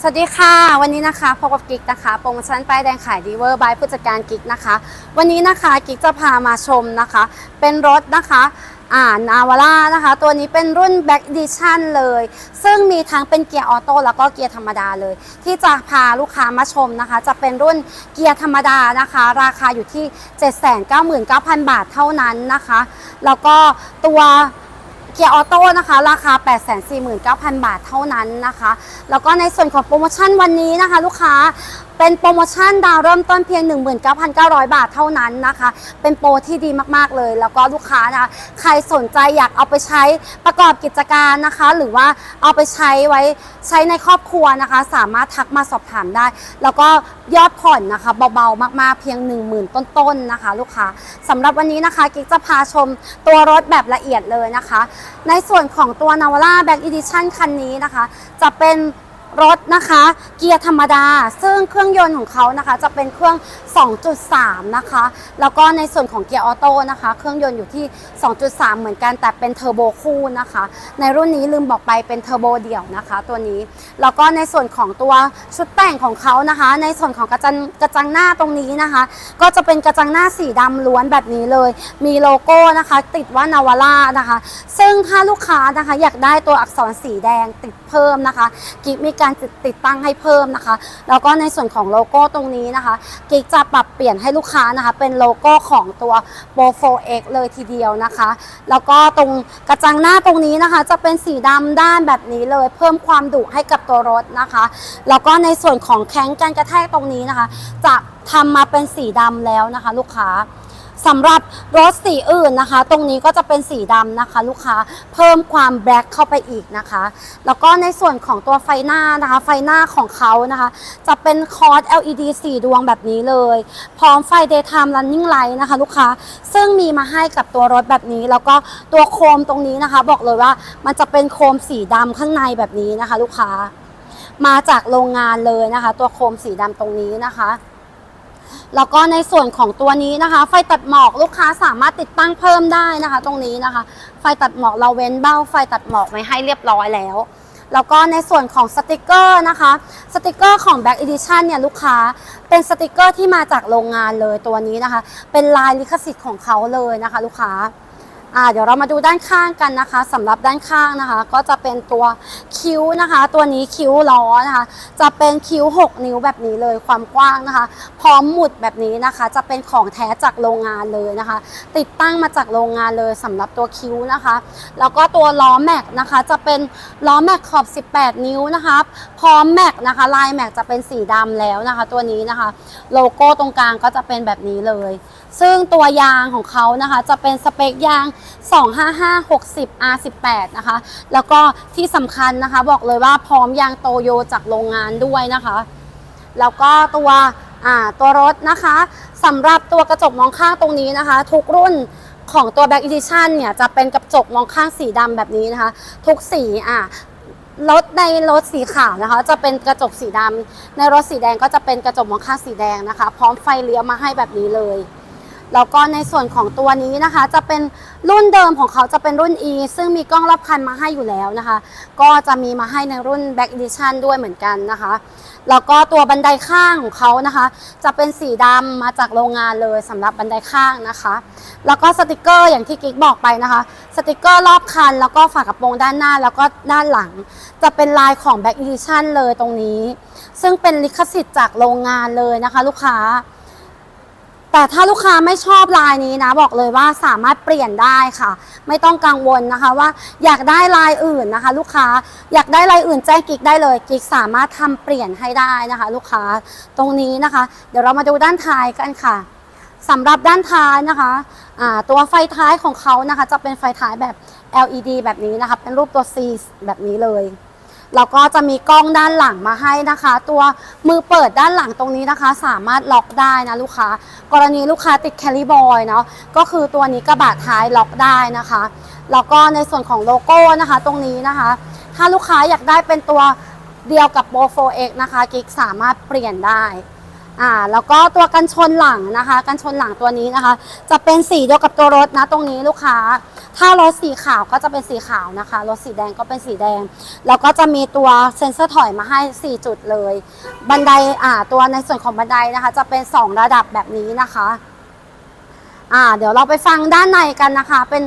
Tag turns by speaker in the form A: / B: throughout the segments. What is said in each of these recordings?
A: สวัสดีค่ะ วันนี้นะคะพบกับกิ๊กนะคะโปรโมชั่นป้ายแดงขายดีเวอร์บายผู้จัดการกิ๊กนะคะ วันนี้นะคะกิ๊กจะพามาชมนะคะ เป็นรถนะคะอ่านาวาร่านะคะ ตัวนี้เป็นรุ่น Back Edition เลย ซึ่งมีทั้งเป็นเกียร์ออโต้แล้วก็เกียร์ธรรมดาเลย ที่จะพาลูกค้ามาชมนะคะ จะเป็นรุ่นเกียร์ธรรมดานะคะ ราคาอยู่ที่ 799,000 บาทเท่านั้นนะคะ แล้วก็ตัว เกียร์ออโต้นะคะ ราคา 849,000 บาทเท่านั้นนะคะ แล้วก็ในส่วนของโปรโมชั่นวันนี้นะคะ ลูกค้า เป็นโปรโมชั่นดาวเริ่มต้นเพียง 19,900 บาทเท่านั้นนะคะ เป็นโปรที่ดีมากๆเลย แล้วก็ลูกค้านะคะใครสนใจอยากเอาไปใช้ประกอบกิจการนะคะ หรือว่าเอาไปใช้ไว้ใช้ในครอบครัวนะคะ สามารถทักมาสอบถามได้ แล้วก็ยอดผ่อนนะคะเบาๆมากๆเพียง 10,000 ต้นๆนะคะ ลูกค้าสำหรับวันนี้นะคะกิ๊กจะพาชมตัวรถแบบละเอียดเลยนะคะ ในส่วนของตัว Navara Back Edition คันนี้นะคะ จะเป็น รถนะคะ เกียร์ธรรมดา ซึ่งเครื่องยนต์ของเขานะคะ จะเป็นเครื่อง 2.3 นะคะ แล้วก็ในส่วนของเกียร์ออโต้นะคะ เครื่องยนต์อยู่ที่ 2.3 เหมือนกันแต่เป็นเทอร์โบคู่นะคะ ในรุ่นนี้ลืมบอกไปเป็นเทอร์โบเดี่ยวนะคะ ตัวนี้ แล้วก็ในส่วนของตัวชุดแต่งของเขานะคะ ในส่วนของกระจังกระจังหน้าตรงนี้นะคะ ก็จะเป็นกระจังหน้าสีดำล้วนแบบนี้เลย มีโลโก้นะคะ ติดว่านาวาร่านะคะ ซึ่งถ้าลูกค้านะคะอยากได้ตัวอักษรสีแดงติดเพิ่มนะคะกิมีการติดติดตั้งให้เพิ่มนะคะ แล้วก็ในส่วนของโลโก้ตรงนี้นะคะกิ๊กจะปรับเปลี่ยนให้ลูกค้านะคะ เป็นโลโก้ของตัว p o 4 x เลยทีเดียวนะคะ แล้วก็ตรงกระจังหน้าตรงนี้นะคะ จะเป็นสีดำด้านแบบนี้เลย เพิ่มความดุให้กับตัวรถนะคะ แล้วก็ในส่วนของแข้งการกระแทกตรงนี้นะคะ จะทำมาเป็นสีดำแล้วนะคะ ลูกค้า สำหรับรถสีอื่นนะคะ ตรงนี้ก็จะเป็นสีดำนะคะ ลูกค้าเพิ่มความแบล็คเข้าไปอีกนะคะ แล้วก็ในส่วนของตัวไฟหน้านะคะ ไฟหน้าของเขานะคะ จะเป็นคอร์ส LED 4ดวงแบบนี้เลย พร้อมไฟ daytime running light นะคะ ลูกค้าซึ่งมีมาให้กับตัวรถแบบนี้ แล้วก็ตัวโคมตรงนี้นะคะ บอกเลยว่ามันจะเป็นโคมสีดำข้างในแบบนี้นะคะ ลูกค้ามาจากโรงงานเลยนะคะ ตัวโคมสีดำตรงนี้นะคะ แล้วก็ในส่วนของตัวนี้นะคะ ไฟตัดหมอกลูกค้าสามารถติดตั้งเพิ่มได้นะคะ ตรงนี้นะคะ ไฟตัดหมอกเราเว้นเบ้า ไฟตัดหมอกไว้ให้เรียบร้อยแล้วแล้วก็ในส่วนของสติกเกอร์นะคะ สติกเกอร์ของ Back Edition เนี่ยลูกค้าเป็นสติกเกอร์ที่มาจากโรงงานเลยตัวนี้นะคะ เป็นลายลิขสิทธิ์ของเขาเลยนะคะ ลูกค้า อ่าเดี๋ยวเรามาดูด้านข้างกันนะคะสำหรับด้านข้างนะคะ ก็จะเป็นตัวคิ้วนะคะ ตัวนี้คิ้วล้อนะคะ จะเป็นคิ้ว 6 นิ้วแบบนี้เลยความกว้างนะคะ พร้อมหมุดแบบนี้นะคะ จะเป็นของแท้จากโรงงานเลยนะคะ ติดตั้งมาจากโรงงานเลยสำหรับตัวคิ้วนะคะ แล้วก็ตัวล้อแม็กนะคะ จะเป็นล้อแม็กขอบ 18 นิ้วนะคะพร้อมแม็กนะคะ ลายแม็กจะเป็นสีดำแล้วนะคะ ตัวนี้นะคะ โลโก้ตรงกลางก็จะเป็นแบบนี้เลย ซึ่งตัวยางของเขานะคะจะเป็นสเปคยาง 255 60 R18 นะคะ แล้วก็ที่สำคัญนะคะบอกเลยว่าพร้อมยางโตโยจากโรงงานด้วยนะคะ แล้วก็ตัวตัวรถนะคะสำหรับตัวกระจกมองข้างตรงนี้นะคะ ทุกรุ่นของตัว Back Edition เนี่ยจะเป็นกระจกมองข้างสีดำแบบนี้นะคะ ทุกสีอะรถในรถสีขาวนะคะ จะเป็นกระจกสีดำในรถสีแดงก็จะเป็นกระจกมองข้างสีแดงนะคะ พร้อมไฟเลี้ยวมาให้แบบนี้เลย แล้วก็ในส่วนของตัวนี้นะคะ จะเป็นรุ่นเดิมของเขาจะเป็นรุ่น E ซึ่งมีกล้องรอบคันมาให้อยู่แล้วนะคะ ก็จะมีมาให้ในรุ่น Back Edition ด้วยเหมือนกันนะคะ แล้วก็ตัวบันไดข้างของเขานะคะ จะเป็นสีดำมาจากโรงงานเลยสำหรับบันไดข้างนะคะ แล้วก็สติกเกอร์อย่างที่กิ๊กบอกไปนะคะ สติกเกอร์รอบคัน แล้วก็ฝากระโปรงด้านหน้าแล้วก็ด้านหลัง จะเป็นลายของ Back Edition เลยตรงนี้ ซึ่งเป็นลิขสิทธิ์จากโรงงานเลยนะคะ ลูกค้า แต่ถ้าลูกค้าไม่ชอบลายนี้นะ บอกเลยว่าสามารถเปลี่ยนได้ค่ะ ไม่ต้องกังวลนะคะว่าอยากได้ลายอื่นนะคะ ลูกค้าอยากได้ลายอื่นแจ้งกิ๊กได้เลยกิ๊กสามารถทำเปลี่ยนให้ได้นะคะ ลูกค้าตรงนี้นะคะ เดี๋ยวเรามาดูด้านท้ายกันค่ะสำหรับด้านท้ายนะคะตัวไฟท้ายของเขานะคะ จะเป็นไฟท้ายแบบ LED แบบนี้นะคะ เป็นรูปตัว C แบบนี้เลย แล้วก็จะมีกล้องด้านหลังมาให้นะคะ ตัวมือเปิดด้านหลังตรงนี้นะคะ สามารถล็อกได้นะลูกค้า กรณีลูกค้าติดแคลิบอยเนาะก็คือตัวนี้กระบะท้ายล็อกได้นะคะแล้วก็ในส่วนของโลโก้นะคะตรงนี้นะคะ ถ้าลูกค้าอยากได้เป็นตัวเดียวกับโบ 4X นะคะกิ๊กสามารถเปลี่ยนได้อ่าแล้วก็ตัวกันชนหลังนะคะ กันชนหลังตัวนี้นะคะ จะเป็นสีเดียวกับตัวรถนะตรงนี้ลูกค้า ถ้ารถสีขาวก็จะเป็นสีขาวนะคะ รถสีแดงก็เป็นสีแดง แล้วก็จะมีตัวเซ็นเซอร์ถอยมาให้ 4 จุดเลย บันไดอ่าตัวในส่วนของบันไดนะคะ จะเป็น 2 ระดับแบบนี้นะคะ อ่า เดี๋ยวเราไปฟังด้านในกันนะคะ เป็น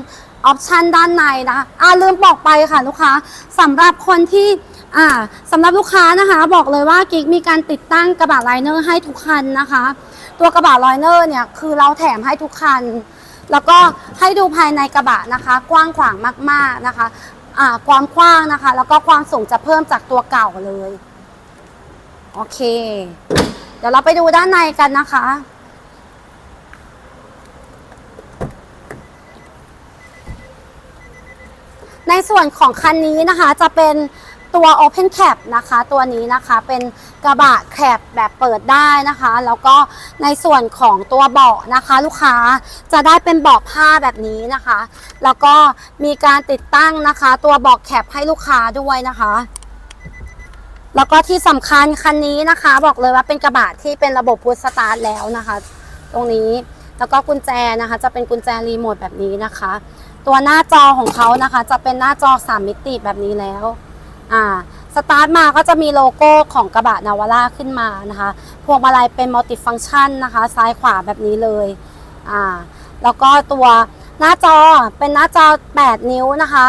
A: ออปชันด้านในนะคะอ่าลืมบอกไปค่ะลูกค้าสำหรับคนที่อ่าสำหรับลูกค้านะคะ บอกเลยว่ากิ๊กมีการติดตั้งกระบะไลเนอร์ให้ทุกคันนะคะ ตัวกระบะไลเนอร์เนี่ยคือเราแถมให้ทุกคัน แล้วก็ให้ดูภายในกระบะนะคะ กว้างขวางมากๆนะคะความกว้างนะคะ แล้วก็ความสูงจะเพิ่มจากตัวเก่าเลย โอเค เดี๋ยวเราไปดูด้านในกันนะคะ ในส่วนของคันนี้นะคะจะเป็น ตัว Open Cap นะคะ ตัวนี้นะคะเป็นกระบะแคบแบบเปิดได้นะคะ แล้วก็ในส่วนของตัวเบาะนะคะ ลูกค้าจะได้เป็นเบาะผ้าแบบนี้นะคะ แล้วก็มีการติดตั้งนะคะ ตัวเบาะแคบให้ลูกค้าด้วยนะคะแล้วก็ที่สำคัญคันนี้นะคะ บอกเลยว่าเป็นกระบะที่เป็นระบบพุทสตาร์ทแล้วนะคะ ตรงนี้แล้วก็กุญแจนะคะ จะเป็นกุญแจรีโมทแบบนี้นะคะ ตัวหน้าจอของเขานะคะ จะเป็นหน้าจอ 3 มิติแบบนี้แล้ว อ่าสตาร์ทมาก็จะมีโลโก้ของกระบะนาวาร่าขึ้นมานะคะพวงมาลัยเป็นมัลติฟัง c t ชันนะคะ ซ้ายขวาแบบนี้เลยอ่าแล้วก็ตัวหน้าจอเป็นหน้าจอ 8 นิ้วนะคะ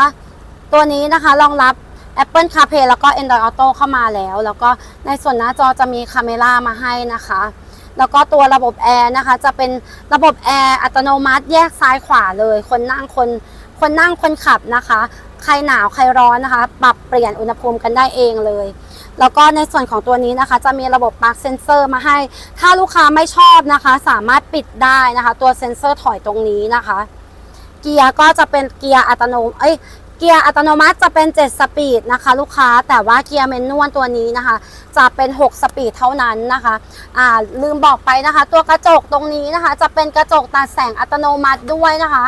A: ตัวนี้นะคะรองรับ Apple CarPlay แล้วก็ Android Auto เข้ามาแล้ว แล้วก็ในส่วนหน้าจอจะมีคาเมรามาให้นะคะ แล้วก็ตัวระบบแอร์นะคะ จะเป็นระบบแอร์อัตโนมัติแยกซ้ายขวาเลย คนนั่งคนคนนั่งคนขับนะคะ ใครหนาวใครร้อนนะคะ ปรับเปลี่ยนอุณหภูมิกันได้เองเลย แล้วก็ในส่วนของตัวนี้นะคะ จะมีระบบปักเซนเซอร์มาให้ ถ้าลูกค้าไม่ชอบนะคะ สามารถปิดได้นะคะ ตัวเซนเซอร์ถอยตรงนี้นะคะ เกียร์ก็จะเป็นเกียร์อัตโนเอ้ยเกียร์อัตโนมัติจะเป็น 7 สปีดนะคะ ลูกค้าแต่ว่าเกียร์เมนนวลตัวนี้นะคะ จะเป็น 6 สปีดเท่านั้นนะคะอ่าลืมบอกไปนะคะ ตัวกระจกตรงนี้นะคะ จะเป็นกระจกตัดแสงอัตโนมัติด้วยนะคะ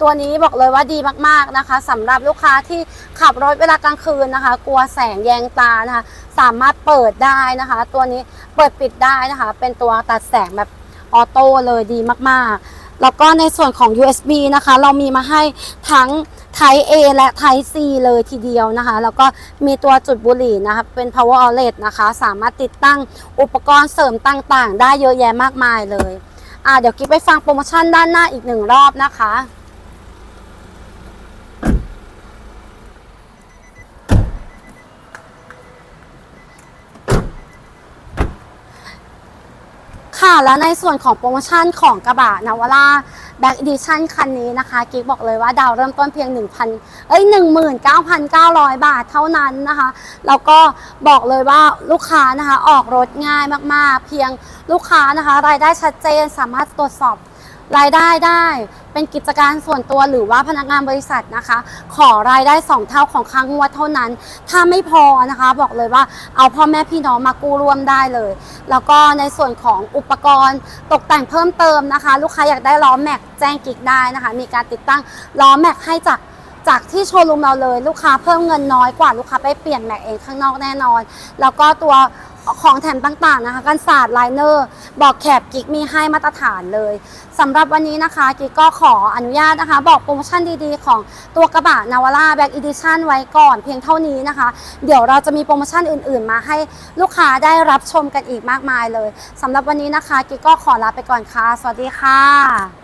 A: ตัวนี้บอกเลยว่าดีมากๆนะคะสำหรับลูกค้าที่ขับรถเวลากลางคืนนะคะ กลัวแสงแยงตานะคะ สามารถเปิดได้นะคะ ตัวนี้เปิดปิดได้นะคะ เป็นตัวตัดแสงแบบออโต้เลยดีมากๆ แล้วก็ในส่วนของ USB นะคะ เรามีมาให้ทั้ง Type A และ Type C เลยทีเดียวนะคะ แล้วก็มีตัวจุดบุหรี่นะคะเป็น power outlet นะคะ สามารถติดตั้งอุปกรณ์เสริมต่างๆ ได้เยอะแยะมากมายเลย อ่าเดี๋ยวกิ๊บไปฟังโปรโมชั่นด้านหน้าอีกหนึ่งรอบนะคะ ค่ะ แล้วในส่วนของโปรโมชั่นของกระบะนาวาร่าแบ็กอีดิชั่นคันนี้นะคะกิ๊กบอกเลยว่าดาวเริ่มต้นเพียง 1,000เอ้ย19,900 บาทเท่านั้นนะคะ แล้วก็บอกเลยว่าลูกค้านะคะออกรถง่ายมากๆ เพียงลูกค้านะคะ รายได้ชัดเจนสามารถตรวจสอบ รายได้ได้ เป็นกิจการส่วนตัวหรือว่าพนักงานบริษัทนะคะ ขอรายได้ 2 เท่าของค้างงวดเท่านั้น ถ้าไม่พอนะคะ บอกเลยว่าเอาพ่อแม่พี่น้องมากู้ร่วมได้เลย แล้วก็ในส่วนของอุปกรณ์ตกแต่งเพิ่มเติมนะคะ ลูกค้าอยากได้ล้อแม็กแจ้งกิ๊กได้นะคะ มีการติดตั้งล้อแม็กให้จากจากที่โชว์รูมเราเลย ลูกค้าเพิ่มเงินน้อยกว่าลูกค้าไปเปลี่ยนแม็กเองข้างนอกแน่นอน แล้วก็ตัว ของแถมต่างๆนะคะกันศาสตร์ไลเนอร์บอกแคบกิ๊กมีให้มาตรฐานเลยสำหรับวันนี้นะคะกิ๊กก็ขออนุญาตนะคะ บอกโปรโมชั่นดีๆ ของตัวกระบะนาวาร่าแบ็กอีดิชั่นไว้ก่อนเพียงเท่านี้นะคะ เดี๋ยวเราจะมีโปรโมชั่นอื่นๆ มาให้ลูกค้าได้รับชมกันอีกมากมายเลยสำหรับวันนี้นะคะกิ๊กก็ขอลาไปก่อนค่ะ สวัสดีค่ะ